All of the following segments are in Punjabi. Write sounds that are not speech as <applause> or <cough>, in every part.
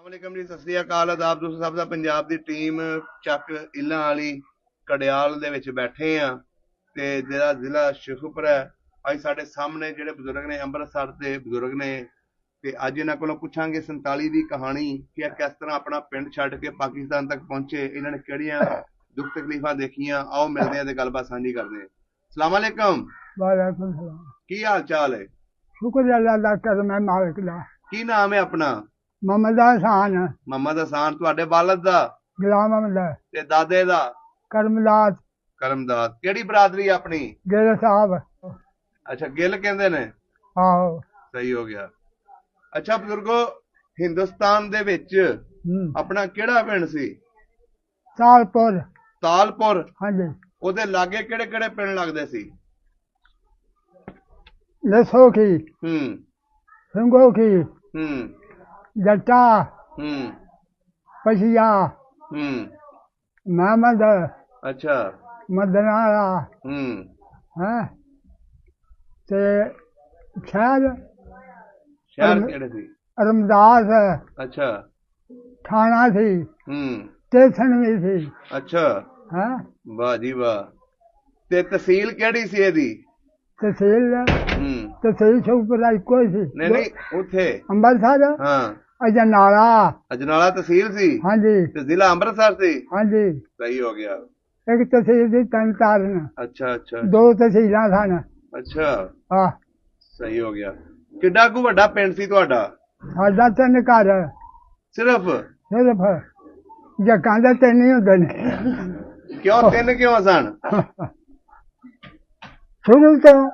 ਅਸਲਾਮੁਅਲੈਕਮ ਜੀ ਸਤਿ ਸ੍ਰੀ ਅਕਾਲ ਆਦਾਬ ਦੋਸਤੋ ਸਭ ਦਾ ਪੰਜਾਬ ਦੀ ਟੀਮ ਚੱਕ ਇੱਲਾਂ ਵਾਲੀ ਕੜਿਆਲ ਦੇ ਵਿੱਚ ਬੈਠੇ ਆ ਤੇ ਜਿਹੜਾ ਜ਼ਿਲ੍ਹਾ ਸ਼ੇਖੂਪੁਰ ਹੈ ਅੱਜ ਸਾਡੇ ਸਾਹਮਣੇ ਜਿਹੜੇ ਬਜ਼ੁਰਗ ਨੇ ਅੰਮ੍ਰਿਤਸਰ ਦੇ ਬਜ਼ੁਰਗ ਨੇ ਤੇ ਅੱਜ ਇਹਨਾਂ ਕੋਲੋਂ ਪੁੱਛਾਂਗੇ 47 ਦੀ ਕਹਾਣੀ ਕਿ ਇਹ ਕਿਸ ਤਰ੍ਹਾਂ ਆਪਣਾ ਪਿੰਡ ਛੱਡ ਕੇ ਪਾਕਿਸਤਾਨ ਤੱਕ ਪਹੁੰਚੇ ਇਹਨਾਂ ਨੇ ਕਿਹੜੀਆਂ ਦੁੱਖ ਤਕਲੀਫਾਂ ਦੇਖੀਆਂ ਆਓ ਮਿਲਦੇ ਆ ਤੇ ਗੱਲਬਾਤ ਸਾਂਝੀ ਕਰਦੇ ਆ ਅਸਲਾਮ ਅਲੈਕਮ। ਵਾਲੇਕੁਮ ਸਲਾਮ। ਕੀ ਹਾਲ ਚਾਲ ਹੈ? ਸ਼ੁਕਰ ਅੱਲਾਹ ਦਾ ਕਰਮ ਹੈ ਮਾਲਕ ਦਾ। ਕੀ ਨਾਮ ਹੈ ਆਪਣਾ? ਮੁਹੰਮਦ ਹਸਾਨ ਮੁਹੰਮਦ ਹਸਾਨ ਤੁਹਾਡੇ ਵਾਲਦ ਦਾ? ਗੁਲਾਮ ਅਹਿਮਦ ਤੇ ਦਾਦੇ ਦਾ? ਕਰਮਲਾਤ ਕਰਮਦਾਦ ਕਿਹੜੀ ਬਰਾਦਰੀ ਆਪਣੀ? ਗਿਲ ਸਾਹਿਬ। ਅੱਛਾ ਗਿੱਲ ਕਹਿੰਦੇ ਨੇ? ਆਹੋ। ਸਹੀ ਹੋ ਗਿਆ। ਅੱਛਾ ਬਜ਼ੁਰਗੋ ਹਿੰਦੁਸਤਾਨ ਦੇ ਵਿੱਚ ਆਪਣਾ ਕਿਹੜਾ ਪਿੰਡ ਸੀ? ਸਾਲਪੁਰ ਤਾਲਪੁਰ? ਹਾਂਜੀ। ਉਹਦੇ ਲਾਗੇ ਕਿਹੜੇ ਕਿਹੜੇ ਪਿੰਡ ਲੱਗਦੇ ਸੀ? ਲਸੋ ਕੀ ਹੂੰ। ਸੰਗੋ ਕੀ ਹੂੰ। ਜੱਟਾ ਹੂੰ। ਪਛੀਆ ਹੂੰ। ਮਹਮਦ ਅੱਛਾ। ਮਦਨਾਲਾ ਹੂੰ। ਹੈ? ਤੇ ਸ਼ਹਿਰ? ਸ਼ਹਿਰ ਕਿਹੜੇ ਸੀ? ਰਮਦਾਸ ਅੱਛਾ। ਥਾਣਾ ਸੀ। ਹੂੰ। ਸਟੇਸ਼ਨ ਵੀ ਸੀ। ਅੱਛਾ। ਹੈ? ਵਾਹ ਜੀ ਵਾਹ। ਤੇ ਤਹਿਸੀਲ ਕਿਹੜੀ ਸੀ ਇਹਦੀ? ਤਹਿਸੀਲ ਹੂੰ। ਤਹਿਸੀਲ ਸ਼ੁਕਰ ਇੱਕੋ ਹੀ ਸੀ। ਨਹੀਂ ਨਹੀਂ ਉੱਥੇ। ਅੰਮ੍ਰਿਤਸਰ ਹਾਂ। ਅਜਨਾਲਾ। ਅਜਨਾਲਾ ਤਹਿਸੀਲ ਸੀ। ਹਾਂਜੀ। ਤੇ ਜ਼ਿਲ੍ਹਾ ਅੰਮ੍ਰਿਤਸਰ ਸੀ। ਹਾਂਜੀ। ਸਹੀ ਹੋ ਗਿਆ। ਇੱਕ ਤਹਿਸੀਲ ਦੀ ਤਿੰਨ ਤਾਰਨ ਅੱਛਾ ਅੱਛਾ। ਦੋ ਤਹਿਸੀਲਾਂ ਸਨ। ਅੱਛਾ। ਆ ਸਹੀ ਹੋ ਗਿਆ। ਕਿੱਡਾ ਕੁ ਵੱਡਾ ਪਿੰਡ ਸੀ ਤੁਹਾਡਾ? ਸਾਡਾ ਤਿੰਨ ਘਰ। ਸਿਰਫ? ਸਿਰਫ। ਜੱਕਾਂ ਦੇ ਤਿੰਨ ਹੀ ਹੁੰਦੇ ਨੇ। ਕਿਉਂ ਤਿੰਨ ਕਿਉਂ ਸਨ? ਸ਼ੁਰੂ ਤੋਂ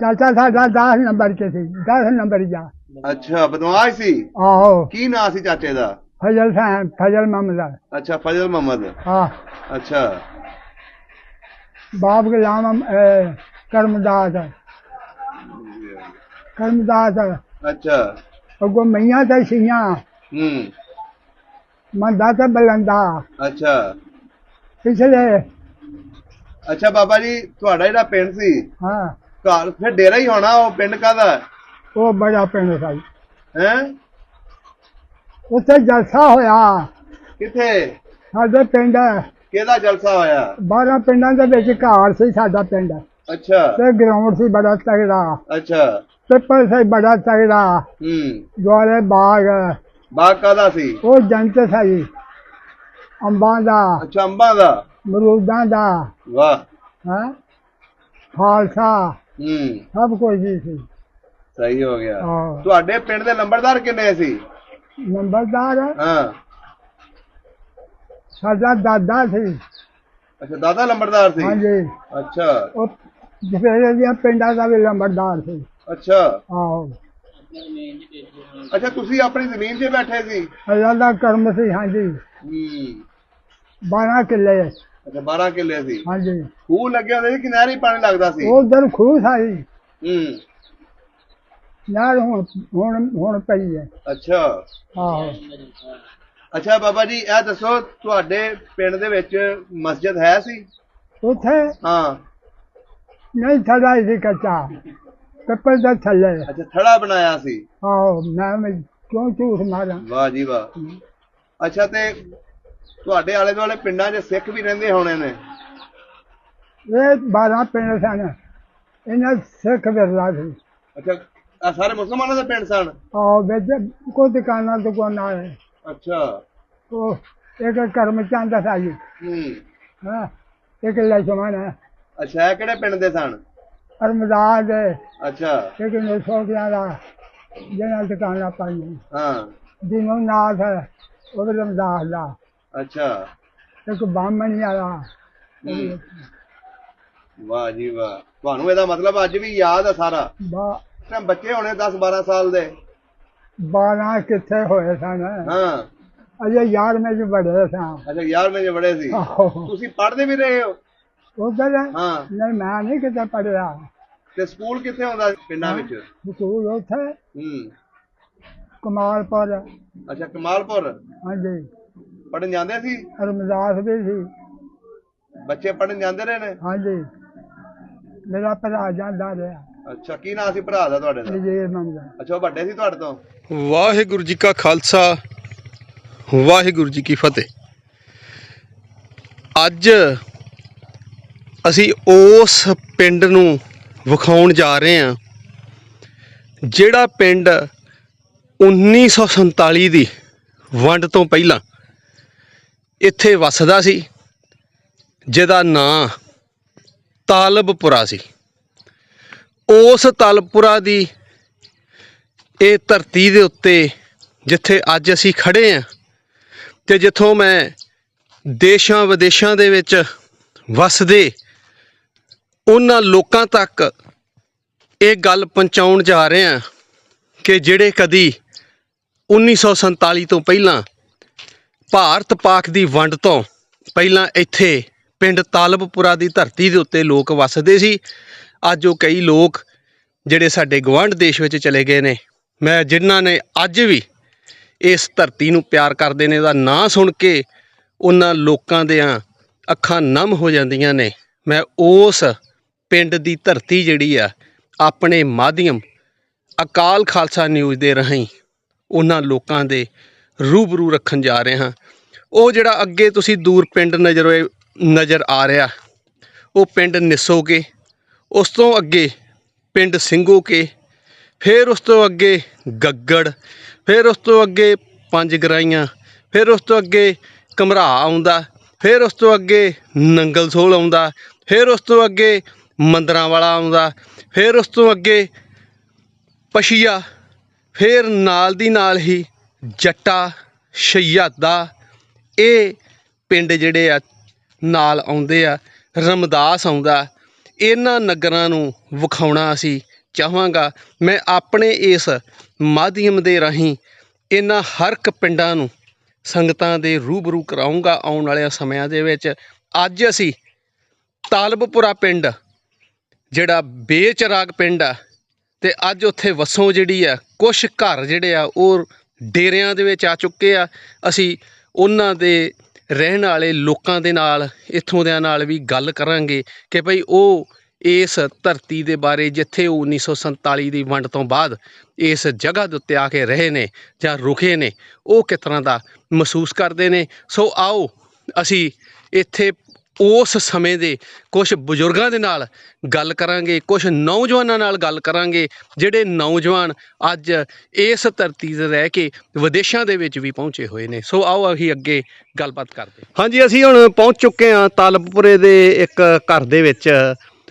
ਚਾਚਾ ਸਾਡਾ 10 ਨੰਬਰ ਤੇ ਸੀ। 10 ਨੰਬਰ ਜਾ। ਅੱਛਾ ਬਦਮਾਸ਼ ਸੀ? ਆਹੋ। ਕੀ ਨਾਂ ਸੀ ਚਾਚੇ ਦਾ? ਫਜ਼ਲ ਸਾਹਿਬ ਫਜ਼ਲ ਮਮਲਾ ਅੱਛਾ ਫਜ਼ਲ ਮੁਹੰਮਦ। ਆ ਅੱਛਾ। ਬਾਪ ਗੁਲਾਮ ਅਹ, ਕਰਮਦਾਸ। ਕਰਮਦਾਸ। ਅੱਛਾ। ਅੱਗੋਂ ਮਈਆਂ ਤੇ ਛੀਆਂ। ਹੂੰ। ਮੰਦਾ ਤੇ ਬਲੰਦਾ। ਅੱਛਾ। ਪਿਛਲੇ ਅੱਛਾ ਬਾਬਾ ਜੀ ਤੁਹਾਡਾ ਜਿਹੜਾ ਪਿੰਡ ਸੀ ਹਾਂ। ਘਰ ਫਿਰ ਡੇਰਾ ਹੀ ਹੋਣਾ ਉਹ ਪਿੰਡ ਕਾਦਾ ਉਹ ਬੜਾ ਪਿੰਡ ਸੀ ਹੈ? ਉੱਥੇ ਜਲਸਾ ਹੋਇਆ। ਕਿੱਥੇ? ਸਾਡੇ ਪਿੰਡ। ਕਿਹਦਾ ਜਲਸਾ ਹੋਇਆ? 12 ਪਿੰਡਾਂ ਦੇ ਵਿੱਚ ਘਰ ਸੀ ਸਾਡਾ ਪਿੰਡ। ਅੱਛਾ। ਤੇ ਗਰਾਊਂਡ ਸੀ ਬੜਾ ਤਗੜਾ ਅੱਛਾ। ਪੇਪਰ ਸੀ ਬੜਾ ਤਗੜਾ ਹੂੰ। ਦੁਆਰੇ ਬਾਗ। ਬਾਗ ਕਾਦਾ ਸੀ? ਉਹ ਜੰਤ ਸੀ। ਅੰਬਾਂ ਦਾ। ਅੱਛਾ ਅੰਬਾਂ ਦਾ। ਮਰੂਦਾਂ ਦਾ। ਵਾਹ। ਹੈ? ਖਾਲਸਾ। ਹੂੰ। ਸਭ ਕੁਝ ਹੀ ਸੀ। ਸਹੀ ਹੋ ਗਿਆ। ਹਾਂ। ਤੁਹਾਡੇ ਪਿੰਡ ਦੇ ਲੰਬੜਦਾਰ ਕਿੰਨੇ ਸੀ? ਨੰਬਰਦਾਰ ਹਾਂ। ਸਾਡਾ ਦਾਦਾ ਸੀ। ਅੱਛਾ ਦਾਦਾ ਲੰਬੜਦਾਰ ਸੀ? ਹਾਂਜੀ। ਅੱਛਾ। ਉਹ ਜਿਹੜੇ ਦੀਆਂ ਪਿੰਡਾਂ ਦਾ ਵੀ ਲੰਬਰਦਾਰ ਸੀ। ਅੱਛਾ। ਆਹੋ। ਅੱਛਾ ਤੁਸੀਂ ਆਪਣੀ ਜ਼ਮੀਨ 'ਤੇ ਬੈਠੇ ਸੀ? ਅੱਲਾ ਦਾ ਕਰਮ ਸੀ ਹਾਂਜੀ। ਹੂੰ। 12 ਕਿੱਲੇ। ਅੱਛਾ 12 ਕਿੱਲੇ ਸੀ। ਹਾਂਜੀ। ਖੂਹ ਲੱਗਿਆ ਹੁੰਦਾ ਸੀ ਕਿ ਨਹਿਰ ਹੀ ਪਾਣੀ ਲੱਗਦਾ ਸੀ? ਉਧਰ ਖੂਹ ਸੀ। ਹੂੰ। ਯਾਰ ਹੁਣ ਹੁਣ ਹੁਣ ਪਈ ਹੈ। ਅੱਛਾ। ਆਹੋ। ਅੱਛਾ ਬਾਬਾ ਜੀ ਇਹ ਦੱਸੋ ਤੁਹਾਡੇ ਪਿੰਡ ਦੇ ਵਿੱਚ ਮਸਜਿਦ ਹੈ ਸੀ? ਉੱਥੇ? ਹਾਂ। ਨਹੀਂ ਥੜਾ ਸੀ ਕੱਚਾ। ਪੇਪਰ ਦਾ ਥੱਲੇ। ਅੱਛਾ ਥੜਾ ਬਣਾਇਆ ਸੀ? ਆਹੋ ਮੈਂ ਕਿਉਂ ਝੂਠ ਮਾਰਾਂ? ਵਾਹ ਜੀ ਵਾਹ। ਅੱਛਾ ਤੇ ਤੁਹਾਡੇ ਆਲੇ ਦੁਆਲੇ ਪਿੰਡਾਂ 'ਚ ਸਿੱਖ ਵੀ ਰਹਿੰਦੇ ਹੋਣੇ ਨੇ। ਇਹ 12 ਪਿੰਡ ਸਨ। ਇਹਨਾਂ ਸਿੱਖ ਵਿਰਲਾ ਸੀ। ਅੱਛਾ ਆ ਸਾਰੇ ਮੁਸਲਮਾਨਾਂ ਦੇ ਪਿੰਡ ਸਨ? ਆਹੋ ਵਿੱਚ ਕੋਈ ਦੁਕਾਨਾਂ ਦੁਕਾਨਾਂ ਹੈ। ਅੱਛਾ। ਉਹ ਇੱਕ ਕਰਮ ਚੰਦ ਸੀ। ਹੂੰ। ਹਾਂ ਇੱਕ ਲਛਮਣ ਹੈ। ਅੱਛਾ ਇਹ ਕਿਹੜੇ ਪਿੰਡ ਦੇ ਸਨ? ਅਰਮਦਾਸ ਦੇ। ਅੱਛਾ। ਇੱਕ ਨੇ ਸੋਗਿਆਂ ਦਾ ਜਿਹਨਾਂ ਦੁਕਾਨਾਂ ਪਾਈਆਂ। ਹਾਂ। ਦਿਨੋਂ ਨਾਥ ਉਹ ਰਮਦਾਸ ਦਾ। ਅੱਛਾ। ਇੱਕ ਵਾਲਾ ਹੂੰ। ਵਾਹ ਜੀ ਵਾਹ। ਤੁਹਾਨੂੰ ਇਹਦਾ ਮਤਲਬ ਅੱਜ ਵੀ ਯਾਦ ਆ ਸਾਰਾ? ਤਾਂ ਬੱਚੇ ਹੋਣੇ 10 12 ਸਾਲ ਦੇ। 12 ਕਿੱਥੇ ਹੋਏ ਸਨ? ਹਾਂ। ਅਜੇ ਯਾਰ ਮੈਂ ਜੀ ਬੜੇ ਸਾਂ ਅੱਛਾ ਯਾਰ ਮੇਰੇ ਬੜੇ ਸੀ ਤੁਸੀਂ ਪੜ੍ਹਦੇ ਵੀ ਰਹੇ ਹੋ? ਉਧਰ? ਹਾਂ। ਨਹੀਂ ਮੈਂ ਨਹੀਂ ਕਿਤੇ ਪੜਿਆ ਤੇ ਸਕੂਲ ਕਿੱਥੇ ਹੁੰਦਾ ਪਿੰਡਾਂ ਵਿੱਚ? ਸਕੂਲ ਉੱਥੇ। ਹੂੰ। ਕਮਾਲਪੁਰ ਅੱਛਾ ਕਮਾਲਪੁਰ ਹਾਂਜੀ। ਪੜਨ ਜਾਂਦੇ ਸੀ? ਰਮਦਾਸ ਵੀ ਸੀ। ਬੱਚੇ ਪੜਨ ਜਾਂਦੇ ਰਹੇ ਨੇ? ਹਾਂਜੀ। ਮੇਰਾ ਭਰਾ ਜਾਂਦਾ ਰਿਹਾ। ਅੱਛਾ ਕੀ ਨਾਂ ਸੀ ਭਰਾ ਦਾ ਤੁਹਾਡੇ ਦਾ? ਜੇ ਨਾਮ ਦਾ। ਅੱਛਾ ਉਹ ਵੱਡੇ ਸੀ ਤੁਹਾਡੇ ਤੋਂ? ਵਾਹਿਗੁਰੂ ਜੀ ਕਾ ਖਾਲਸਾ ਵਾਹਿਗੁਰੂ ਜੀ ਕੀ ਫਤਿਹ। ਅੱਜ ਅਸੀਂ ਉਸ ਪਿੰਡ ਨੂੰ ਵਿਖਾਉਣ ਜਾ ਰਹੇ ਹਾਂ ਜਿਹੜਾ ਪਿੰਡ 1947 ਦੀ ਵੰਡ ਤੋਂ ਪਹਿਲਾਂ ਇੱਥੇ ਵਸਦਾ ਸੀ, ਜਿਹਦਾ ਨਾਂ ਤਾਲਬਪੁਰਾ ਸੀ। ਉਸ ਤਾਲਬਪੁਰਾ ਦੀ ਇਹ ਧਰਤੀ ਦੇ ਉੱਤੇ ਜਿੱਥੇ ਅੱਜ ਅਸੀਂ ਖੜੇ ਆਂ ਤੇ ਜਿੱਥੋਂ ਮੈਂ ਦੇਸ਼ਾਂ ਵਿਦੇਸ਼ਾਂ ਦੇ ਵਿੱਚ ਵਸਦੇ, ਉਹਨਾਂ ਲੋਕਾਂ ਤੱਕ ਇਹ ਗੱਲ ਪਹੁੰਚਾਉਣ ਜਾ ਰਹੇ ਹਾਂ ਕਿ ਜਿਹੜੇ ਕਦੀ 1947 ਤੋਂ ਪਹਿਲਾਂ ਭਾਰਤ ਪਾਕ ਦੀ ਵੰਡ ਤੋਂ ਪਹਿਲਾਂ ਇੱਥੇ ਪਿੰਡ ਤਾਲਬਪੁਰਾ ਦੀ ਧਰਤੀ ਦੇ ਉੱਤੇ ਲੋਕ ਵੱਸਦੇ ਸੀ। ਅੱਜ ਉਹ ਕਈ ਲੋਕ ਜਿਹੜੇ ਸਾਡੇ ਗਵਾਂਢ ਦੇਸ਼ ਵਿੱਚ ਚਲੇ ਗਏ ਨੇ। ਮੈਂ ਜਿਨ੍ਹਾਂ ਨੇ ਅੱਜ ਵੀ ਇਸ ਧਰਤੀ ਨੂੰ ਪਿਆਰ ਕਰਦੇ ਨੇ ਦਾ ਨਾਂ ਸੁਣ ਕੇ ਉਹਨਾਂ ਲੋਕਾਂ ਦੀਆਂ ਅੱਖਾਂ ਨਮ ਹੋ ਜਾਂਦੀਆਂ ਨੇ। ਮੈਂ ਉਸ ਪਿੰਡ ਦੀ ਧਰਤੀ ਜਿਹੜੀ ਆ, ਆਪਣੇ ਮਾਧਿਅਮ ਅਕਾਲ ਖਾਲਸਾ ਨਿਊਜ਼ ਦੇ ਰਾਹੀਂ ਉਹਨਾਂ ਲੋਕਾਂ ਦੇ ਰੂਬਰੂ ਰੱਖਣ ਜਾ ਰਹੇ ਹਾਂ। ਉਹ ਜਿਹੜਾ ਅੱਗੇ ਤੁਸੀਂ ਦੂਰ ਪਿੰਡ ਨਜ਼ਰ ਹੋਏ ਨਜ਼ਰ ਆ ਰਿਹਾ, ਉਹ ਪਿੰਡ ਨਿਸੋ ਕੇ ਉਸ ਤੋਂ ਅੱਗੇ ਪਿੰਡ ਸਿੰਘੋਕੇ, ਫਿਰ ਉਸ ਤੋਂ ਅੱਗੇ ਗੱਗੜ, ਫਿਰ ਉਸ ਤੋਂ ਅੱਗੇ ਪੰਜ ਗਰਾਈਆਂ, ਫਿਰ ਉਸ ਤੋਂ ਅੱਗੇ ਘਮਰਾ ਆਉਂਦਾ, ਫਿਰ ਉਸ ਤੋਂ ਅੱਗੇ ਨੰਗਲ ਸੋਲ ਆਉਂਦਾ, ਫਿਰ ਉਸ ਤੋਂ ਅੱਗੇ ਮੰਦਰਾਂ ਵਾਲਾ ਆਉਂਦਾ, ਫਿਰ ਉਸ ਤੋਂ ਅੱਗੇ ਪਸ਼ੀਆ, ਫਿਰ ਨਾਲ ਦੀ ਨਾਲ ਹੀ ਜੱਟਾ ਸ਼ਹੀਦਾ ਇਹ ਪਿੰਡ ਜਿਹੜੇ ਆ ਨਾਲ ਆਉਂਦੇ ਆ, ਰਮਦਾਸ ਆਉਂਦਾ। ਇਹਨਾਂ ਨਗਰਾਂ ਨੂੰ ਵਿਖਾਉਣਾ ਅਸੀਂ ਚਾਹਾਂਗਾ। ਮੈਂ ਆਪਣੇ ਇਸ ਮਾਧਿਅਮ ਦੇ ਰਾਹੀਂ ਇਹਨਾਂ ਹਰ ਇੱਕ ਪਿੰਡਾਂ ਨੂੰ ਸੰਗਤਾਂ ਦੇ ਰੂਬਰੂ ਕਰਾਉਂਗਾ ਆਉਣ ਵਾਲੇ ਸਮਿਆਂ ਦੇ ਵਿੱਚ। ਅੱਜ ਅਸੀਂ ਤਾਲਬਪੁਰਾ ਪਿੰਡ, ਜਿਹੜਾ ਬੇਚਰਾਗ ਪਿੰਡ ਆ, ਤੇ ਅੱਜ ਉੱਥੇ ਵਸੋਂ ਜਿਹੜੀ ਆ ਕੁਝ ਘਰ ਜਿਹੜੇ ਆ, ਉਹ ਡੇਰਿਆਂ ਦੇ ਵਿੱਚ ਆ ਚੁੱਕੇ ਆ। ਅਸੀਂ ਉਹਨਾਂ ਦੇ ਰਹਿਣ ਵਾਲੇ ਲੋਕਾਂ ਦੇ ਨਾਲ, ਇੱਥੋਂ ਦਿਆਂ ਨਾਲ ਵੀ ਗੱਲ ਕਰਾਂਗੇ ਕਿ ਭਈ ਉਹ ਇਸ ਧਰਤੀ ਦੇ ਬਾਰੇ ਜਿੱਥੇ ਉਹ 1947 ਦੀ ਵੰਡ ਤੋਂ ਬਾਅਦ ਇਸ ਜਗ੍ਹਾ ਦੇ ਉੱਤੇ ਆ ਕੇ ਰਹੇ ਨੇ ਜਾਂ ਰੁਕੇ ਨੇ, ਉਹ ਕਿਸ ਤਰ੍ਹਾਂ ਦਾ ਮਹਿਸੂਸ ਕਰਦੇ ਨੇ। ਸੋ ਆਓ, ਅਸੀਂ ਇੱਥੇ ਉਸ ਸਮੇਂ ਦੇ ਕੁਝ ਬਜ਼ੁਰਗਾਂ ਦੇ ਨਾਲ ਗੱਲ ਕਰਾਂਗੇ ਕੁਝ ਨੌਜਵਾਨਾਂ ਨਾਲ ਗੱਲ ਕਰਾਂਗੇ, ਜਿਹੜੇ ਨੌਜਵਾਨ ਅੱਜ ਇਸ ਧਰਤੀ ਤੇ ਰਹਿ ਕੇ ਵਿਦੇਸ਼ਾਂ ਦੇ ਵਿੱਚ ਵੀ ਪਹੁੰਚੇ ਹੋਏ ਨੇ। ਸੋ ਆਓ ਅਸੀਂ ਅੱਗੇ ਗੱਲਬਾਤ ਕਰਦੇ ਹਾਂਜੀ, ਅਸੀਂ ਹੁਣ ਪਹੁੰਚ ਚੁੱਕੇ ਹਾਂ ਤਾਲਪੁਰੇ ਦੇ ਇੱਕ ਘਰ ਦੇ ਵਿੱਚ।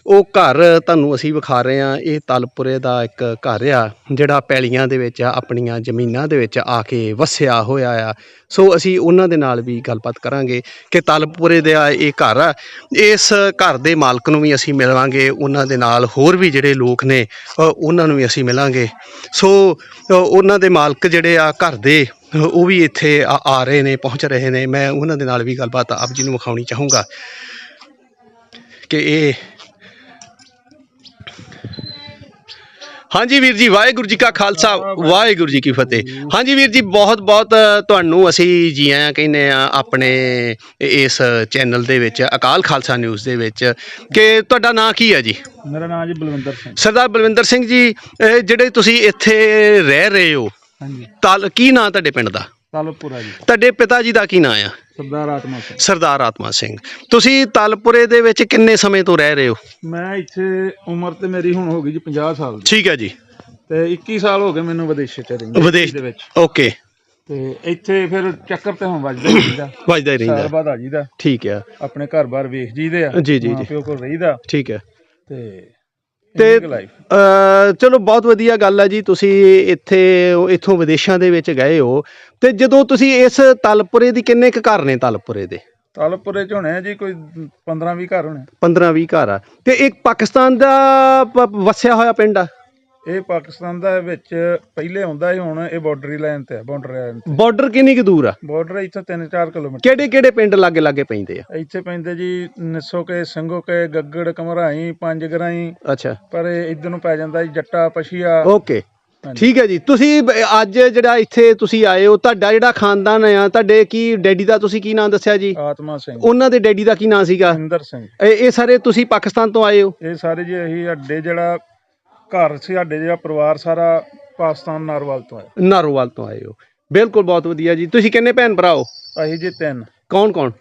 ਉਹ ਘਰ ਤੁਹਾਨੂੰ ਅਸੀਂ ਵਿਖਾ ਰਹੇ ਹਾਂ। ਇਹ ਤਾਲਪੁਰੇ ਦਾ ਇੱਕ ਘਰ ਆ, ਜਿਹੜਾ ਪੈਲੀਆਂ ਦੇ ਵਿੱਚ ਆਪਣੀਆਂ ਜ਼ਮੀਨਾਂ ਦੇ ਵਿੱਚ ਆ ਕੇ ਵਸਿਆ ਹੋਇਆ ਆ। ਸੋ ਅਸੀਂ ਉਹਨਾਂ ਦੇ ਨਾਲ ਵੀ ਗੱਲਬਾਤ ਕਰਾਂਗੇ ਕਿ ਤਾਲਪੁਰੇ ਦਾ ਇਹ ਘਰ ਆ। ਇਸ ਘਰ ਦੇ ਮਾਲਕ ਨੂੰ ਵੀ ਅਸੀਂ ਮਿਲਾਂਗੇ ਉਹਨਾਂ ਦੇ ਨਾਲ ਹੋਰ ਵੀ ਜਿਹੜੇ ਲੋਕ ਨੇ ਉਹਨਾਂ ਨੂੰ ਵੀ ਅਸੀਂ ਮਿਲਾਂਗੇ। ਸੋ ਉਹਨਾਂ ਦੇ ਮਾਲਕ ਜਿਹੜੇ ਆ ਘਰ ਦੇ, ਉਹ ਵੀ ਇੱਥੇ ਆ ਆ ਰਹੇ ਨੇ, ਪਹੁੰਚ ਰਹੇ ਨੇ। ਮੈਂ ਉਹਨਾਂ ਦੇ ਨਾਲ ਵੀ ਗੱਲਬਾਤ ਆਪ ਜੀ ਨੂੰ ਵਿਖਾਉਣੀ ਚਾਹੂੰਗਾ ਕਿ ਇਹ ਹਾਂਜੀ ਵੀਰ ਜੀ ਵਾਹਿਗੁਰੂ ਜੀ ਕਾ ਖਾਲਸਾ ਵਾਹਿਗੁਰੂ ਜੀ ਕੀ ਫਤਿਹ। ਹਾਂਜੀ ਵੀਰ ਜੀ ਬਹੁਤ ਬਹੁਤ ਤੁਹਾਨੂੰ ਅਸੀਂ ਜੀ ਆਇਆਂ ਕਹਿੰਦੇ ਆ ਆਪਣੇ ਇਸ ਚੈਨਲ ਦੇ ਵਿੱਚ ਅਕਾਲ ਖਾਲਸਾ ਨਿਊਜ਼ ਦੇ ਵਿੱਚ ਕਿ ਤੁਹਾਡਾ ਨਾਂ ਕੀ ਹੈ ਜੀ? ਮੇਰਾ ਨਾਮ ਜੀ ਬਲਵਿੰਦਰ ਸਿੰਘ। ਸਰਦਾਰ ਬਲਵਿੰਦਰ ਸਿੰਘ ਜੀ ਇਹ ਜਿਹੜੇ ਤੁਸੀਂ ਇੱਥੇ ਰਹਿ ਰਹੇ ਹੋ ਹਾਂਜੀ। ਤਲ ਕੀ ਨਾਂ ਤੁਹਾਡੇ ਪਿੰਡ ਦਾ? ਤਾਲਪੁਰਾ ਜੀ। ਤੁਹਾਡੇ ਪਿਤਾ ਜੀ ਦਾ ਕੀ ਨਾਂ ਆ? ਸਰਦਾਰ ਆਤਮਾ ਸਿੰਘ। ਸਰਦਾਰ ਆਤਮਾ ਸਿੰਘ। ਤੁਸੀਂ ਤਲਪੁਰੇ ਦੇ ਵਿੱਚ ਕਿੰਨੇ ਸਮੇਂ ਤੋਂ ਰਹਿ ਰਹੇ ਹੋ? ਮੈਂ ਇੱਥੇ ਉਮਰ ਤੇ ਮੇਰੀ ਹੁਣ ਹੋ ਗਈ ਜੀ 50 ਸਾਲ ਦੀ। ਠੀਕ ਹੈ ਜੀ। ਤੇ 21 ਸਾਲ ਹੋ ਗਏ ਮੈਨੂੰ ਵਿਦੇਸ਼ ਚ ਰਹਿੰਦੇ ਵਿਦੇਸ਼ ਦੇ ਵਿੱਚ। ਓਕੇ। ਤੇ ਇੱਥੇ ਫਿਰ ਚੱਕਰ ਤੇ ਹੁਣ ਵੱਜਦਾ ਰਹਿੰਦਾ। <coughs> ਵੱਜਦਾ ਹੀ ਸਾਲ ਰਹਿੰਦਾ ਬਾਅਦ ਆ ਜੀਦਾ ਠੀਕ ਹੈ। ਆਪਣੇ ਘਰ-ਬਾਰ ਵੇਖ ਜੀਦੇ ਆ। ਜੀ, ਜੀ, ਮਾਂ ਜੀ। ਪਿਓ ਕੋਲ ਰਹੀਦਾ। ਠੀਕ ਹੈ। ਤੇ ਤੇ ਅ, ਚਲੋ ਬਹੁਤ ਵਧੀਆ ਗੱਲ ਹੈ ਜੀ। ਤੁਸੀਂ ਇੱਥੇ ਇੱਥੋਂ ਵਿਦੇਸ਼ਾਂ ਦੇ ਵਿੱਚ ਗਏ ਹੋ। ਤੇ ਜਦੋਂ ਤੁਸੀਂ ਇਸ ਤਲਪੁਰੇ ਦੀ ਕਿੰਨੇ ਕੁ ਘਰ ਨੇ ਤਲਪੁਰੇ ਦੇ? ਤਾਲਪੁਰੇ ਚ ਹੋਣੇ ਆ ਜੀ ਕੋਈ 15-20 ਘਰ ਹੋਣੇ 15 20 ਘਰ ਆ। ਤੇ ਇੱਕ ਪਾਕਿਸਤਾਨ ਦਾ ਪ- ਵਸਿਆ ਹੋਇਆ ਪਿੰਡ ਆ? ਇਹ ਪਾਕਿਸਤਾਨ ਦਾ ਵਿੱਚ ਪਹਿਲੇ ਆਉਂਦਾ ਸੀ ਹੁਣ ਇਹ ਬਾਰਡਰੀ ਲਾਈਨ ਤੇ ਬਾਰਡਰ ਲਾਈਨ ਬਾਰਡਰ ਕਿੰਨੀ ਕੁ ਦੂਰ ਆ? ਬਾਰਡਰ ਇੱਥੇ 3-4 ਕਿਲੋਮੀਟਰ। ਕਿਹੜੇ ਕਿਹੜੇ ਪਿੰਡ ਲਾਗੇ ਲਾਗੇ ਪੈਂਦੇ ਆ? ਇੱਥੇ ਪੈਂਦੇ ਜੀ ਨਿੱਸੋ ਕੇ ਸਿੰਘੋ ਕੇ ਗੱਗੜ ਕਮਰਾਈ ਪੰਜ ਗਰਾਈ। ਅੱਛਾ। ਪਰ ਇਹ ਇੱਧਰ ਨੂੰ ਪੈ ਜਾਂਦਾ ਜੀ ਜੱਟਾ ਪਸ਼ੀਆ ਓਕੇ। ਠੀਕ ਹੈ ਜੀ। ਤੁਸੀਂ ਅੱਜ ਜਿਹੜਾ ਇੱਥੇ ਤੁਸੀਂ ਆਏ ਹੋ ਤੁਹਾਡਾ ਜਿਹੜਾ ਖਾਨਦਾਨ ਆ ਤੁਹਾਡੇ ਕੀ ਡੈਡੀ ਦਾ ਤੁਸੀਂ ਕੀ ਨਾਮ ਦੱਸਿਆ ਜੀ? ਆਤਮਾ ਸਿੰਘ। ਉਹਨਾਂ ਦੇ ਡੈਡੀ ਦਾ ਕੀ ਨਾਮ ਸੀਗਾ? ਇੰਦਰ ਸਿੰਘ। ਇਹ ਇਹ ਸਾਰੇ ਤੁਸੀਂ ਪਾਕਿਸਤਾਨ ਤੋਂ ਆਏ ਹੋ? ਇਹ ਸਾਰੇ ਜੀ ਇਹੀ ਅੱਡੇ ਜਿਹੜਾ ਘਰ ਸਾਡੇ ਜਿਹੜਾ ਪਰਿਵਾਰ ਸਾਰਾ ਪਾਕਿਸਤਾਨ ਨਾਰਵਾਲ ਤੋਂ ਆਇਆ। ਨਾਰੋਵਾਲ ਤੋਂ ਆਏ ਹੋ। ਬਿਲਕੁਲ ਬਹੁਤ ਵਧੀਆ ਜੀ। ਤੁਸੀਂ ਕਿੰਨੇ ਭੈਣ ਭਰਾ ਹੋ? ਅਸੀਂ ਜੀ ਤਿੰਨ। ਕੌਣ ਕੌਣ?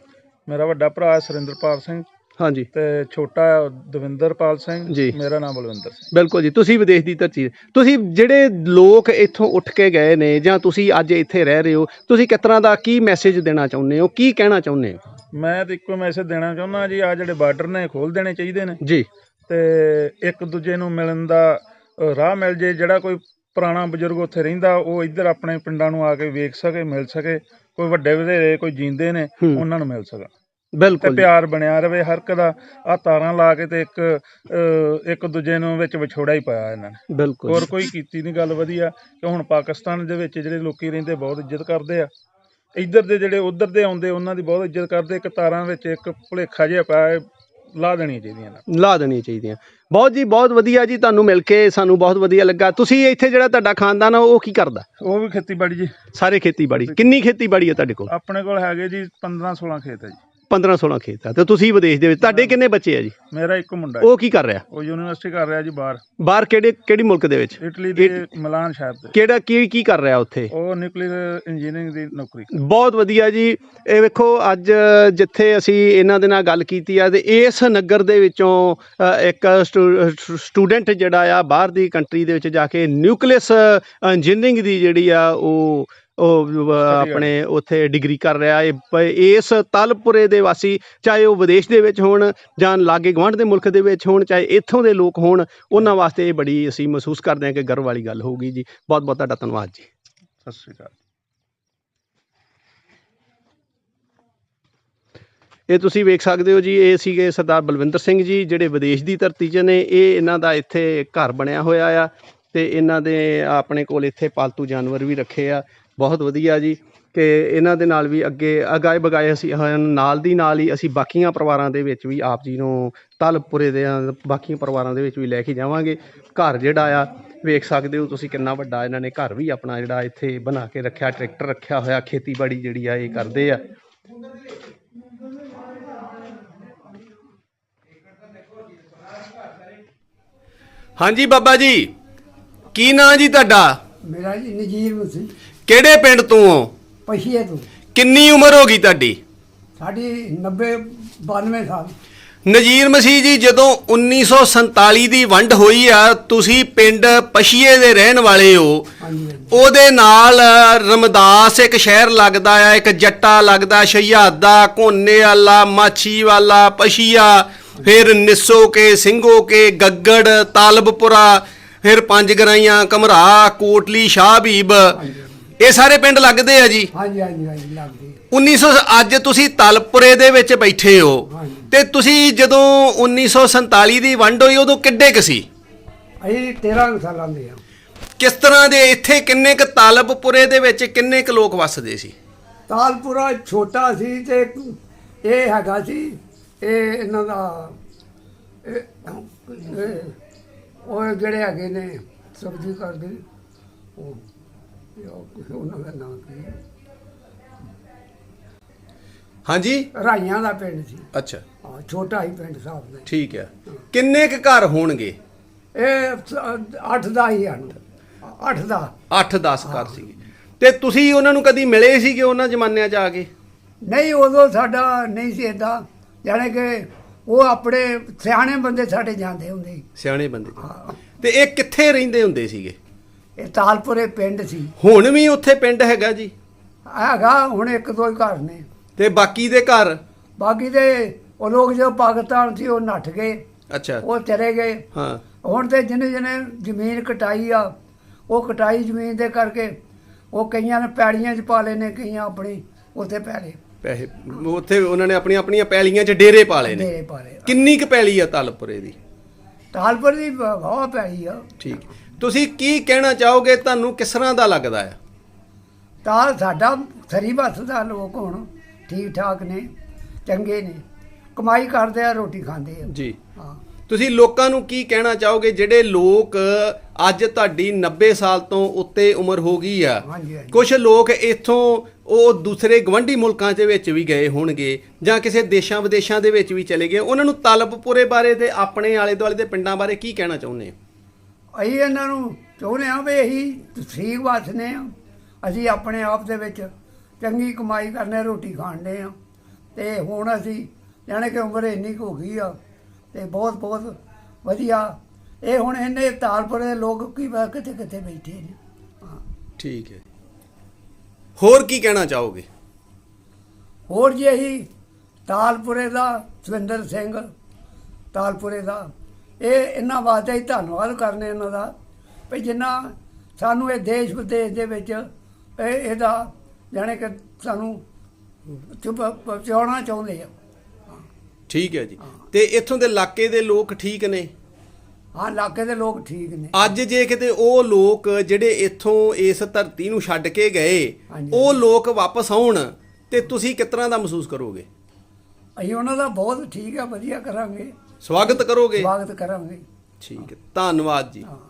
ਮੇਰਾ ਵੱਡਾ ਭਰਾ ਹੈ ਸੁਰਿੰਦਰਪਾਲ ਸਿੰਘ ਹਾਂਜੀ। ਤੇ ਛੋਟਾ ਹੈ ਦਵਿੰਦਰਪਾਲ ਸਿੰਘ। ਜੀ। ਮੇਰਾ ਨਾਮ ਬਲਵਿੰਦਰ ਸਿੰਘ। ਬਿਲਕੁਲ ਜੀ। ਤੁਸੀਂ ਵਿਦੇਸ਼ ਦੀ ਧਰਤੀ। ਤੁਸੀਂ ਜਿਹੜੇ ਲੋਕ ਇੱਥੋਂ ਉੱਠ ਕੇ ਗਏ ਨੇ ਜਾਂ ਤੁਸੀਂ ਅੱਜ ਇੱਥੇ ਰਹਿ ਰਹੇ ਹੋ ਤੁਸੀਂ ਕਿਸ ਤਰ੍ਹਾਂ ਦਾ ਕੀ ਮੈਸੇਜ ਦੇਣਾ ਚਾਹੁੰਦੇ ਹੋ? ਕੀ ਕਹਿਣਾ ਚਾਹੁੰਦੇ ਹੋ? ਮੈਂ ਤਾਂ ਇੱਕੋ ਮੈਸੇਜ ਦੇਣਾ ਚਾਹੁੰਦਾ ਜੀ ਆ ਜਿਹੜੇ ਬਾਰਡਰ ਨੇ ਖੋਲ ਦੇਣੇ ਚਾਹੀਦੇ ਨੇ। ਜੀ। ਤੇ ਇੱਕ ਦੂਜੇ ਨੂੰ ਮਿਲਣ ਦਾ ਰਾਹ ਮਿਲ ਜੇ ਜਿਹੜਾ ਕੋਈ ਪੁਰਾਣਾ ਬਜ਼ੁਰਗ ਉੱਥੇ ਰਹਿੰਦਾ ਉਹ ਇੱਧਰ ਆਪਣੇ ਪਿੰਡਾਂ ਨੂੰ ਆ ਕੇ ਵੇਖ ਸਕੇ ਮਿਲ ਸਕੇ ਕੋਈ ਵੱਡੇ ਵਧੇਰੇ ਕੋਈ ਜਿੰਦੇ ਨੇ। ਉਹਨਾਂ ਨੂੰ ਮਿਲ ਸਕਣ ਬਿਲਕੁਲ। ਪਿਆਰ ਬਣਿਆ ਰਵੇ ਹਰ ਇੱਕ ਦਾ ਆ ਤਾਰਾਂ ਲਾ ਕੇ ਤੇ ਇੱਕ ਇੱਕ ਦੂਜੇ ਨੂੰ ਵਿੱਚ ਵਿਛੋੜਾ ਹੀ ਪਾਇਆ ਇਹਨਾਂ ਨੇ ਬਿਲਕੁਲ ਹੋਰ। ਕੋਈ ਕੀਤੀ ਨਹੀਂ ਗੱਲ ਵਧੀਆ ਕਿ ਹੁਣ ਪਾਕਿਸਤਾਨ ਦੇ ਵਿੱਚ ਜਿਹੜੇ ਲੋਕੀ ਰਹਿੰਦੇ ਬਹੁਤ ਇੱਜ਼ਤ ਕਰਦੇ ਆ ਇੱਧਰ ਦੇ ਜਿਹੜੇ ਉੱਧਰ ਦੇ ਆਉਂਦੇ ਉਹਨਾਂ ਦੀ ਬਹੁਤ ਇੱਜ਼ਤ ਕਰਦੇ ਇੱਕ ਤਾਰਾਂ ਵਿੱਚ ਇੱਕ ਭੁਲੇਖਾ ਜਿਹਾ ਹੈ, ਲਾ ਦੇਣੀਆਂ ਚਾਹੀਦੀਆਂ ਨੇ। ਲਾ ਦੇਣੀਆਂ ਚਾਹੀਦੀਆਂ। ਬਹੁਤ ਜੀ ਬਹੁਤ ਵਧੀਆ ਜੀ ਤੁਹਾਨੂੰ ਮਿਲ ਕੇ ਸਾਨੂੰ ਬਹੁਤ ਵਧੀਆ ਲੱਗਾ। ਤੁਸੀਂ ਇੱਥੇ ਜਿਹੜਾ ਤੁਹਾਡਾ ਖਾਨਦਾਨ ਆ ਉਹ ਕੀ ਕਰਦਾ? ਉਹ ਵੀ ਖੇਤੀਬਾੜੀ ਜੀ। ਸਾਰੇ ਖੇਤੀਬਾੜੀ। ਕਿੰਨੀ ਖੇਤੀਬਾੜੀ ਹੈ ਤੁਹਾਡੇ ਕੋਲ? ਆਪਣੇ ਕੋਲ ਹੈਗੇ ਜੀ 15 16 ਖੇਤ ਹੈ ਜੀ। 15 16 ਖੇਤ ਆ ਤੇ ਤੁਸੀਂ ਵਿਦੇਸ਼ ਦੇ ਵਿੱਚ ਤੁਹਾਡੇ ਕਿੰਨੇ ਬੱਚੇ ਆ ਜੀ? ਮੇਰਾ ਇੱਕ ਮੁੰਡਾ ਹੈ। ਉਹ ਕੀ ਕਰ ਰਿਹਾ? ਉਹ ਯੂਨੀਵਰਸਿਟੀ ਕਰ ਰਿਹਾ ਜੀ ਬਾਹਰ। ਬਾਹਰ ਕਿਹੜੇ ਕਿਹੜੀ ਮੁਲਕ ਦੇ ਵਿੱਚ? ਇਟਲੀ ਦੇ ਮਿਲਾਨ ਸ਼ਹਿਰ ਤੇ। ਕਿਹੜਾ ਕੀ ਕੀ ਕਰ ਰਿਹਾ ਉੱਥੇ? ਉਹ ਨਿਊਕਲੀਅਰ ਇੰਜੀਨੀਅਰਿੰਗ ਦੀ ਨੌਕਰੀ ਬਹੁਤ ਵਧੀਆ ਜੀ। ਇਹ ਵੇਖੋ ਅੱਜ ਜਿੱਥੇ ਅਸੀਂ ਇਹਨਾਂ ਦੇ ਨਾਲ ਗੱਲ ਕੀਤੀ ਆ ਤੇ ਇਸ ਨਗਰ ਦੇ ਵਿੱਚੋਂ ਅ, ਇੱਕ ਸਟੂਡੈਂਟ ਜਿਹੜਾ ਆ ਬਾਹਰ ਦੀ ਕੰਟਰੀ ਦੇ ਵਿੱਚ ਜਾ ਕੇ ਨਿਊਕਲੀਅਸ ਇੰਜੀਨੀਅਰਿੰਗ ਦੀ ਜਿਹੜੀ ਆ ਉਹ ਉਹ ਆਪਣੇ ਉੱਥੇ ਡਿਗਰੀ ਕਰ ਰਿਹਾ ਹੈ ਇਸ ਤਲਪੁਰੇ ਦੇ ਵਾਸੀ ਚਾਹੇ ਉਹ ਵਿਦੇਸ਼ ਦੇ ਵਿੱਚ ਹੋਣ ਜਾਂ ਲਾਗੇ ਗਵਾਂਢ ਦੇ ਮੁਲਕ ਦੇ ਵਿੱਚ ਹੋਣ ਚਾਹੇ ਇੱਥੋਂ ਦੇ ਲੋਕ ਹੋਣ ਉਹਨਾਂ ਵਾਸਤੇ ਇਹ ਬੜੀ ਅਸੀਂ ਮਹਿਸੂਸ ਕਰਦੇ ਹਾਂ ਕਿ ਗਰਵ ਵਾਲੀ ਗੱਲ ਹੋਊਗੀ ਜੀ। ਬਹੁਤ ਬਹੁਤ ਤੁਹਾਡਾ ਧੰਨਵਾਦ ਜੀ। ਸਤਿ ਸ਼੍ਰੀ ਅਕਾਲ ਇਹ ਤੁਸੀਂ ਵੇਖ ਸਕਦੇ ਹੋ ਜੀ ਇਹ ਸੀਗੇ ਸਰਦਾਰ ਬਲਵਿੰਦਰ ਸਿੰਘ ਜੀ ਜਿਹੜੇ ਵਿਦੇਸ਼ ਦੀ ਧਰਤੀ 'ਚ ਨੇ। ਇਹ ਇਹਨਾਂ ਦਾ ਇੱਥੇ ਘਰ ਬਣਿਆ ਹੋਇਆ ਆ ਤੇ ਇਹਨਾਂ ਦੇ ਆਪਣੇ ਕੋਲ ਇੱਥੇ ਪਾਲਤੂ ਜਾਨਵਰ ਵੀ ਰੱਖੇ ਆ। ਬਹੁਤ ਵਧੀਆ ਜੀ ਕਿ ਇਹਨਾਂ ਦੇ ਨਾਲ ਵੀ ਅੱਗੇ ਅਗਾਏ ਬਗਾਏ ਅਸੀਂ ਨਾਲ ਦੀ ਨਾਲ ਹੀ ਅਸੀਂ ਬਾਕੀਆਂ ਪਰਿਵਾਰਾਂ ਦੇ ਵਿੱਚ ਵੀ ਆਪ ਜੀ ਨੂੰ ਤਲਪੁਰੇ ਦੇ ਬਾਕੀਆਂ ਪਰਿਵਾਰਾਂ ਦੇ ਵਿੱਚ ਵੀ ਲੈ ਕੇ ਜਾਵਾਂਗੇ। ਘਰ ਜਿਹੜਾ ਆ, ਵੇਖ ਸਕਦੇ ਹੋ ਤੁਸੀਂ ਕਿੰਨਾ ਵੱਡਾ ਇਹਨਾਂ ਨੇ ਘਰ ਵੀ ਆਪਣਾ ਜਿਹੜਾ ਇੱਥੇ ਬਣਾ ਕੇ ਰੱਖਿਆ, ਟਰੈਕਟਰ ਰੱਖਿਆ ਹੋਇਆ, ਖੇਤੀਬਾੜੀ ਜਿਹੜੀ ਆ ਇਹ ਕਰਦੇ ਆ। ਹਾਂਜੀ ਬਾਬਾ ਜੀ, ਕੀ ਨਾਂ ਜੀ ਤੁਹਾਡਾ? ਮੇਰਾ ਜੀ ਨਜੀਰ ਮਸੀਹ ਕਿਹੜੇ ਪਿੰਡ ਤੋਂ ਹੋ? ਪਛੀਏ ਤੋਂ। ਕਿੰਨੀ ਉਮਰ ਹੋ ਗਈ ਤੁਹਾਡੀ? ਸਾਡੀ 90 92 ਸਾਲ। ਨਜੀਰ ਮਸੀਹ ਜੀ ਜਦੋਂ 1947 ਦੀ ਵੰਡ ਹੋਈ ਆ ਤੁਸੀਂ ਪਿੰਡ ਪਸ਼ੀਏ ਦੇ ਰਹਿਣ ਵਾਲੇ ਹੋ। ਉਹਦੇ ਨਾਲ ਰਮਦਾਸ ਇੱਕ ਸ਼ਹਿਰ ਲੱਗਦਾ ਆ ਇੱਕ ਜੱਟਾ ਲੱਗਦਾ ਸ਼ਹਿਜ਼ਾਦਾ ਕੋਨੇ ਵਾਲਾ ਮਾਛੀ ਵਾਲਾ ਪਸ਼ੀਆ ਫਿਰ ਨਿੱਸੋ ਕੇ ਸਿੰਘੋ ਕੇ ਗੱਗੜ ਤਾਲਬਪੁਰਾ ਫਿਰ ਪੰਜ ਗਰਾਈਆਂ ਕਮਰਾ ਕੋਟਲੀ ਸ਼ਾਹਬੀਬ ਇਹ ਸਾਰੇ ਪਿੰਡ ਲੱਗਦੇ ਆ ਜੀ। ਹਾਂਜੀ ਹਾਂਜੀ ਹਾਂਜੀ ਲੱਗਦੀ 1900 ਅੱਜ ਤੁਸੀਂ ਤਲਪੁਰੇ ਦੇ ਵਿੱਚ ਬੈਠੇ ਹੋ। ਹਾਂਜੀ। ਤੇ ਤੁਸੀਂ ਜਦੋਂ 1947 ਦੀ ਵੰਡ ਹੋਈ ਉਦੋਂ ਕਿੱਡੇ ਕੁ ਸੀ? ਅਸੀਂ 13 ਕੁ ਸਾਲਾਂ ਦੇ ਆ। ਕਿਸ ਤਰ੍ਹਾਂ ਦੇ ਇੱਥੇ ਕਿੰਨੇ ਕ ਤਾਲਬਪੁਰੇ ਦੇ ਵਿੱਚ ਕਿੰਨੇ ਕ ਲੋਕ ਵੱਸਦੇ ਸੀ? ਤਾਲਪੁਰਾ ਛੋਟਾ ਸੀ ਤੇ ਇਹ ਹੈਗਾ ਸੀ ਇਹ ਇਹਨਾਂ ਦਾ ਇਹ- ਇਹ- ਉਹ ਜਿਹੜੇ ਹੈਗੇ ਨੇ ਸਬਜ਼ੀ ਕਰਦੇ ਉਹ ਉਹ- ਉਹਨਾਂ ਦਾ ਨਾਮ ਕੀ ਹੈ? ਹਾਂਜੀ? ਰਾਈਆਂ ਦਾ ਪਿੰਡ ਸੀ। ਅੱਛਾ। ਹਾਂ, ਛੋਟਾ ਹੀ ਪਿੰਡ ਸਾਹਿਬ ਦਾ। ਠੀਕ ਹੈ। ਕਿੰਨੇ ਕ ਘਰ ਹੋਣਗੇ? ਇਹ 8 ਦਾ ਹੀ ਅੰਡ 8 ਦਾ। 8-10 ਘਰ ਸੀਗੇ। ਤੇ ਤੁਸੀਂ ਉਹਨਾਂ ਨੂੰ ਕਦੀ ਮਿਲੇ ਸੀਗੇ ਉਹਨਾਂ ਜ਼ਮਾਨਿਆਂ 'ਚ ਆ ਕੇ? ਨਹੀਂ ਉਦੋਂ ਸਾਡਾ ਨਹੀਂ ਸੀ ਏਦਾਂ। ਜਾਣੇ ਕਿ ਉਹ ਆਪਣੇ ਸਿਆਣੇ ਬੰਦੇ ਸਾਡੇ ਜਾਂਦੇ ਹੁੰਦੇ ਸੀ। ਸਿਆਣੇ ਬੰਦੇ। ਹਾਂ, ਤੇ ਇਹ ਕਿੱਥੇ ਰਹਿੰਦੇ ਹੁੰਦੇ ਸੀਗੇ? ਇਹ ਤਾਲਪੁਰੇ ਪਿੰਡ ਸੀ। ਹੁਣ ਵੀ ਉੱਥੇ ਪਿੰਡ ਹੈਗਾ ਜੀ? ਹੈਗਾ ਹੁਣ ਇੱਕ ਦੋ ਹੀ ਘਰ ਨੇ। ਤੇ ਬਾਕੀ ਦੇ ਘਰ? ਬਾਕੀ ਦੇ ਉਹ ਲੋਕ ਜੋ ਪਾਕਿਸਤਾਨ ਸੀ ਉਹ ਨੱਠ ਗਏ। ਅੱਛਾ। ਉਹ ਚਲੇ ਗਏ। ਹਾਂ। ਹੁਣ ਤੇ ਜਿਹਨੇ ਜਿਹਨੇ ਜ਼ਮੀਨ ਕਟਾਈ ਆ ਉਹ ਕਟਾਈ ਜ਼ਮੀਨ ਦੇ ਕਰਕੇ ਉਹ ਕਈਆਂ ਨੇ ਪੈੜੀਆਂ 'ਚ ਪਾ ਲਏ ਨੇ ਕਈਆਂ ਆਪਣੀ ਉੱਥੇ ਪੈ ਲਏ। ਪੈਸੇ ਉੱਥੇ ਉਹਨਾਂ ਨੇ ਆਪਣੀਆਂ ਆਪਣੀਆਂ ਪੈਲੀਆਂ 'ਚ ਡੇਰੇ ਪਾ ਲਏ ਨੇ। ਡੇਰੇ ਪਾ ਲਏ। ਕਿੰਨੀ ਕੁ ਪੈਲੀ ਆ ਤਲਪੁਰੇ ਦੀ? ਤਾਲਪੁਰ ਦੀ ਵਾਹ ਪੈੜੀ ਆ। ਠੀਕ। ਤੁਸੀਂ ਕੀ ਕਹਿਣਾ ਚਾਹੋਗੇ? ਤੁਹਾਨੂੰ ਕਿਸ ਤਰ੍ਹਾਂ ਦਾ ਲੱਗਦਾ ਹੈ? ਤਾਂ ਸਾਡਾ ਸਰੀ ਬਸ ਦਾ ਲੋਕ ਹੁਣ ਠੀਕ ਠਾਕ ਨੇ ਚੰਗੇ ਨੇ। ਕਮਾਈ ਕਰਦੇ ਆ ਰੋਟੀ ਖਾਂਦੇ ਆ। ਜੀ। ਹਾਂ। ਤੁਸੀਂ ਲੋਕਾਂ ਨੂੰ ਕੀ ਕਹਿਣਾ ਚਾਹੋਗੇ? ਜਿਹੜੇ ਲੋਕ ਅੱਜ ਤੁਹਾਡੀ 90 ਸਾਲ ਤੋਂ ਉੱਤੇ ਉਮਰ ਹੋ ਗਈ ਆ। ਕੁਝ ਲੋਕ ਇੱਥੋਂ ਉਹ ਦੂਸਰੇ ਗਵੰਡੀ ਮੁਲਕਾਂ ਦੇ ਵਿੱਚ ਵੀ ਗਏ ਹੋਣਗੇ ਜਾਂ ਕਿਸੇ ਦੇਸ਼ਾਂ ਵਿਦੇਸ਼ਾਂ ਦੇ ਵਿੱਚ ਵੀ ਚਲੇ ਗਏ। ਉਹਨਾਂ ਨੂੰ ਤਲਬਪੁਰੇ ਬਾਰੇ ਤੇ ਆਪਣੇ ਆਲੇ ਦੁਆਲੇ ਦੇ ਪਿੰਡਾਂ ਬਾਰੇ ਕੀ ਕਹਿਣਾ ਚਾਹੁੰਦੇ ਹੋ? ਅਸੀਂ ਇਹਨਾਂ ਨੂੰ ਚਾਹੁੰਦੇ ਹਾਂ ਵੀ ਅਸੀਂ ਠੀਕ ਵਾਸਨੇ ਆ ਅਸੀਂ ਆਪਣੇ ਆਪ ਦੇ ਵਿੱਚ ਚੰਗੀ ਕਮਾਈ ਕਰਨੇ ਰੋਟੀ ਖਾਣਦੇ ਆ ਤੇ ਹੁਣ ਅਸੀਂ ਜਾਣੇ ਕਿ ਉਮਰ ਇੰਨੀ ਹੋ ਗਈ ਆ ਤੇ ਬਹੁਤ ਬਹੁਤ ਵਧੀਆ। ਇਹ ਹੁਣ ਇਹਨੇ ਤਾਲਪੁਰ ਦੇ ਲੋਕ ਕੀ ਕਿੱਥੇ ਕਿੱਥੇ ਬੈਠੇ ਨੇ। ਠੀਕ ਹੈ। ਹੋਰ ਕੀ ਕਹਿਣਾ ਚਾਹੋਗੇ? ਹੋਰ ਜੀ ਅਸੀਂ ਤਾਲਪੁਰੇ ਦਾ ਸੁਰਿੰਦਰ ਸਿੰਘ ਤਾਲਪੁਰੇ ਦਾ ਇਹ ਇਹਨਾਂ ਵਾਸਤੇ ਹੀ ਧੰਨਵਾਦ ਕਰਨੇ ਇਹਨਾਂ ਦਾ ਵੀ ਜਿੰਨਾ ਸਾਨੂੰ ਇਹ ਦੇਸ਼ ਵਿਦੇਸ਼ ਦੇ ਵਿੱਚ ਇਹ ਇਹਦਾ ਜਾਣੇ ਕਿ ਸਾਨੂੰ ਚੁਪ ਪਹੁੰਚਾਉਣਾ ਚਾਹੁੰਦੇ ਆ। ਠੀਕ ਹੈ ਜੀ। ਤੇ ਇੱਥੋਂ ਦੇ ਇਲਾਕੇ ਦੇ ਲੋਕ ਠੀਕ ਨੇ? ਹਾਂ ਇਲਾਕੇ ਦੇ ਲੋਕ ਠੀਕ ਨੇ। ਅੱਜ ਜੇ ਕਿਤੇ ਉਹ ਲੋਕ ਜਿਹੜੇ ਇੱਥੋਂ ਇਸ ਧਰਤੀ ਨੂੰ ਛੱਡ ਕੇ ਗਏ। ਉਹ ਲੋਕ ਵਾਪਸ ਆਉਣ ਤੇ ਤੁਸੀਂ ਤਰ੍ਹਾਂ ਦਾ ਮਹਿਸੂਸ ਕਰੋਗੇ? ਅਸੀਂ ਉਹਨਾਂ ਦਾ ਬਹੁਤ ਠੀਕ ਆ ਵਧੀਆ ਕਰਾਂਗੇ। ਸਵਾਗਤ ਕਰੋਗੇ? ਸਵਾਗਤ ਕਰਾਂਗੇ। ਠੀਕ ਹੈ ਧੰਨਵਾਦ ਜੀ। ਹਾਂ।